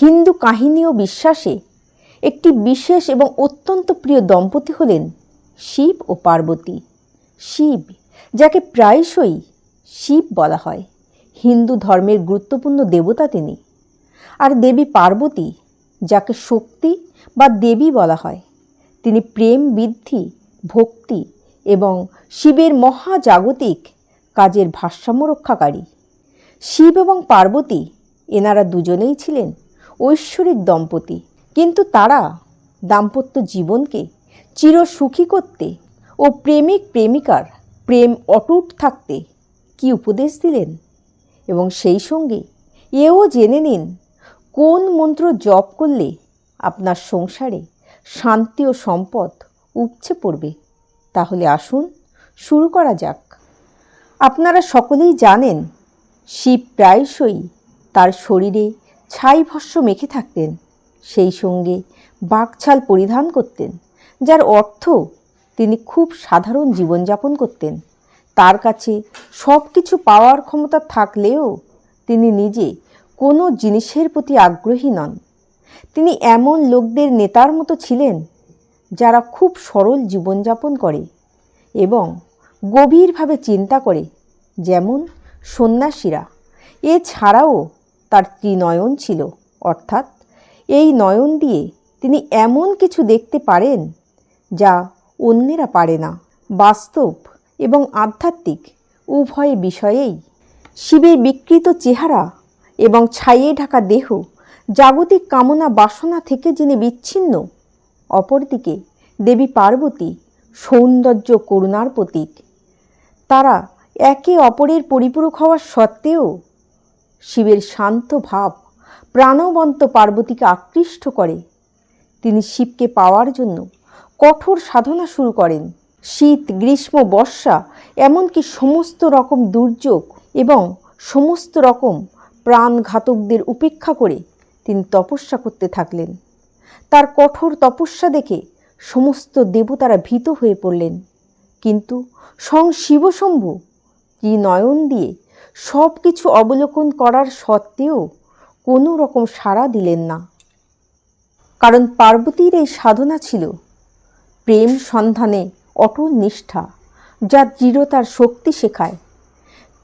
হিন্দু কাহিনী ও বিশ্বাসে একটি বিশেষ এবং অত্যন্ত প্রিয় দম্পতি হলেন শিব ও পার্বতী। শিব, যাকে প্রায়শই শিব বলা হয়, হিন্দু ধর্মের গুরুত্বপূর্ণ দেবতা তিনি। আর দেবী পার্বতী, যাকে শক্তি বা দেবী বলা হয়, তিনি প্রেম, বৃদ্ধি, ভক্তি এবং শিবের মহাজাগতিক কাজের ভারসাম্য রক্ষাকারী। শিব এবং পার্বতী, এনারা দুজনেই ছিলেন ঐশ্বরিক দম্পতি। কিন্তু তারা দাম্পত্য জীবনকে চিরসুখী করতে ও প্রেমিক প্রেমিকার প্রেম অটুট থাকতে কি উপদেশ দিলেন? এবং সেই সঙ্গে এও জেনে নিন, কোন মন্ত্র জপ করলে আপনার সংসারে শান্তি ও সম্পদ উপচে পড়বে? তাহলে আসুন, শুরু করা যাক। আপনারা সকলেই জানেন, শিব প্রায়শই তার শরীরে ছাই ভস্য মেখে থাকতেন, সেই সঙ্গে বাকছাল পরিধান করতেন, যার অর্থ তিনি খুব সাধারণ জীবনযাপন করতেন। তার কাছে সব কিছু পাওয়ার ক্ষমতা থাকলেও তিনি নিজে কোনো জিনিসের প্রতি আগ্রহী নন। তিনি এমন লোকদের নেতার মতো ছিলেন, যারা খুব সরল জীবনযাপন করে এবং গভীরভাবে চিন্তা করে, যেমন সন্ন্যাসীরা। এছাড়াও তার ত্রিনয়ন ছিল। অর্থাৎ এই নয়ন দিয়ে তিনি এমন কিছু দেখতে পারেন যা অন্যেরা পারে না। বাস্তব এবং আধ্যাত্মিক উভয় বিষয়েই শিবের বিকৃত চেহারা এবং ছাইয়ে ঢাকা দেহ, জাগতিক কামনা বাসনা থেকে যিনি বিচ্ছিন্ন, অপরদিকে দেবী পার্বতী সৌন্দর্য করুণার প্রতীক। তারা একে অপরের পরিপূরক হওয়ার সত্ত্বেও শিবের শান্ত ভাব প্রাণবন্ত পার্বতীকে আকৃষ্ট করে। তিনি শিবকে পাওয়ার জন্য কঠোর সাধনা শুরু করেন। শীত, গ্রীষ্ম, বর্ষা এমনকি সমস্ত রকম দুর্যোগ এবং সমস্ত রকম প্রাণঘাতকদের উপেক্ষা করে তিনি তপস্যা করতে থাকলেন। তার কঠোর তপস্যা দেখে সমস্ত দেবতারা ভীত হয়ে পড়লেন। কিন্তু স্বং শিবশম্ভু কি নয়ন দিয়ে সব কিছু অবলোকন করার সত্ত্বেও কোনো রকম সাড়া দিলেন না। কারণ পার্বতীর এই সাধনা ছিল প্রেম সন্ধানে অটল নিষ্ঠা, যা দৃঢ়তার শক্তি শেখায়।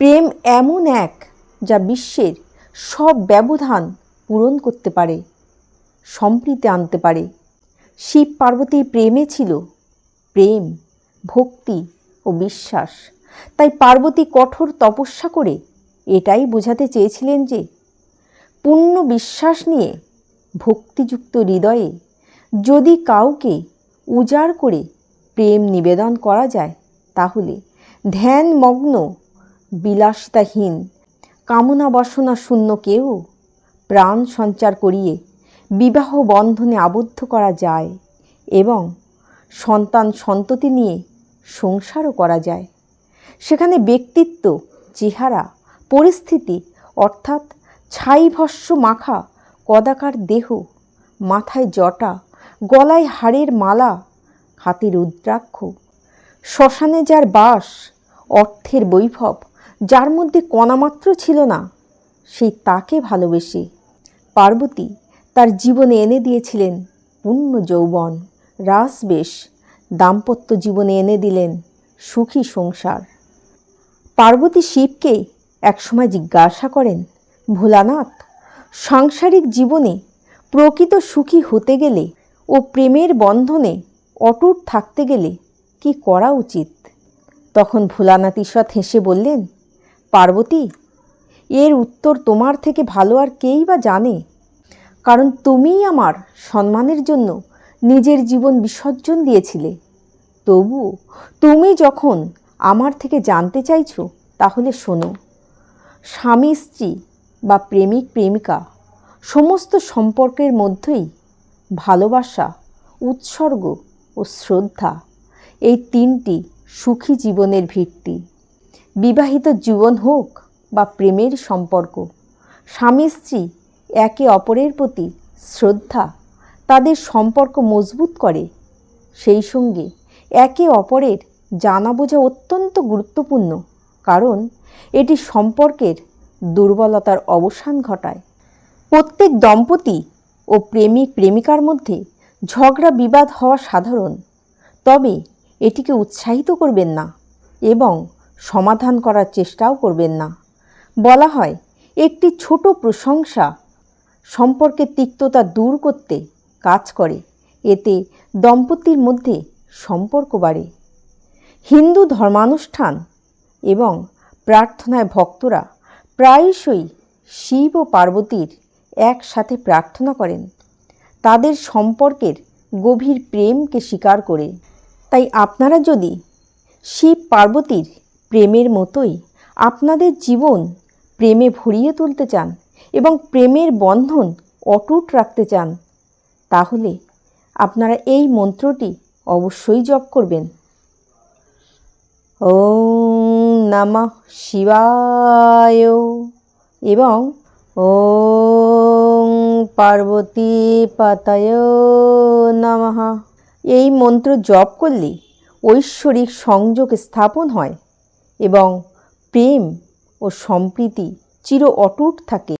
প্রেম এমন এক যা বিশ্বের সব ব্যবধান পূরণ করতে পারে, সম্প্রীতি আনতে পারে। শিব পার্বতীর প্রেমে ছিল প্রেম, ভক্তি ও বিশ্বাস। তাই পার্বতী কঠোর তপস্যা করে এটাই বোঝাতে চেয়েছিলেন যে পূর্ণ বিশ্বাস নিয়ে ভক্তিযুক্ত হৃদয়ে যদি কাউকে উজাড় করে প্রেম নিবেদন করা যায়, তাহলে ধ্যানমগ্ন, বিলাসিতাহীন কামনা বাসনা শূন্য কেউ প্রাণ সঞ্চার করিয়ে বিবাহ বন্ধনে আবদ্ধ করা যায় এবং সন্তান সন্ততি নিয়ে সংসারও করা যায়। সেখানে ব্যক্তিত্ব, চেহারা, পরিস্থিতি, অর্থাৎ ছাইভস্য মাখা, কদাকার দেহ, মাথায় জটা, গলায় হাড়ের মালা, হাতে রুদ্রাক্ষ, শ্মশানে যার বাস, অর্থের বৈভব, যার মধ্যে কণামাত্র ছিল না সেই তাকে ভালোবেসে পার্বতী তার জীবনে এনে দিয়েছিলেন পূর্ণ যৌবন রাসবেশ দাম্পত্য জীবনে এনে দিলেন সুখী সংসার। পার্বতী শিবকে একসময় জিজ্ঞাসা করেন, ভোলানাথ, সাংসারিক জীবনে প্রকৃত সুখী হতে গেলে ও প্রেমের বন্ধনে অটুট থাকতে গেলে কি করা উচিত? তখন ভোলানাথ ঈশ্বর হেসে বললেন, পার্বতী, এর উত্তর তোমার থেকে ভালো আর কেই বা জানে। কারণ তুমিই আমার সম্মানের জন্য নিজের জীবন বিসর্জন দিয়েছিলে। তবু তুমি যখন আমার থেকে জানতে চাইছো? তাহলে শোনো। স্বামী, স্ত্রী বা প্রেমিক, প্রেমিকা সমস্ত সম্পর্কের মধ্যেই ভালোবাসা, উৎসর্গ ও শ্রদ্ধা এই তিনটি সুখী জীবনের ভিত্তি। বিবাহিত জীবন হোক বা প্রেমের সম্পর্ক, স্বামী, স্ত্রী একে অপরের প্রতি শ্রদ্ধা তাদের সম্পর্ক মজবুত করে। সেই সঙ্গে একে অপরের জানা বোঝা অত্যন্ত গুরুত্বপূর্ণ, কারণ এটি সম্পর্কের দুর্বলতার অবসান ঘটায়। প্রত্যেক দম্পতি ও প্রেমিক প্রেমিকার মধ্যে ঝগড়া বিবাদ হওয়া সাধারণ, তবে এটিকে উৎসাহিত করবেন না এবং সমাধান করার চেষ্টাও করবেন না। বলা হয়, একটি ছোট প্রশংসা সম্পর্কে তিক্ততা দূর করতে কাজ করে, এতে দম্পতির মধ্যে সম্পর্ক বাড়ে। হিন্দু ধর্মানুষ্ঠান এবং প্রার্থনায় ভক্তরা প্রায়শই শিব ও পার্বতীর একসাথে প্রার্থনা করেন। তাদের সম্পর্কের গভীর প্রেমকে স্বীকার করে। তাই আপনারা যদি শিব পার্বতীর প্রেমের মতোই আপনাদের জীবন প্রেমে ভরিয়ে তুলতে চান এবং প্রেমের বন্ধন অটুট রাখতে চান, তাহলে আপনারা এই মন্ত্রটি অবশ্যই জপ করবেন। ওম নমঃ শিবায়। এবং ওম পার্বতী পাতায় নমঃ। এই মন্ত্র জপ করলে ঐশ্বরিক সংযোগ স্থাপন হয় এবং প্রেম ও সম্প্রীতি চির অটুট থাকে।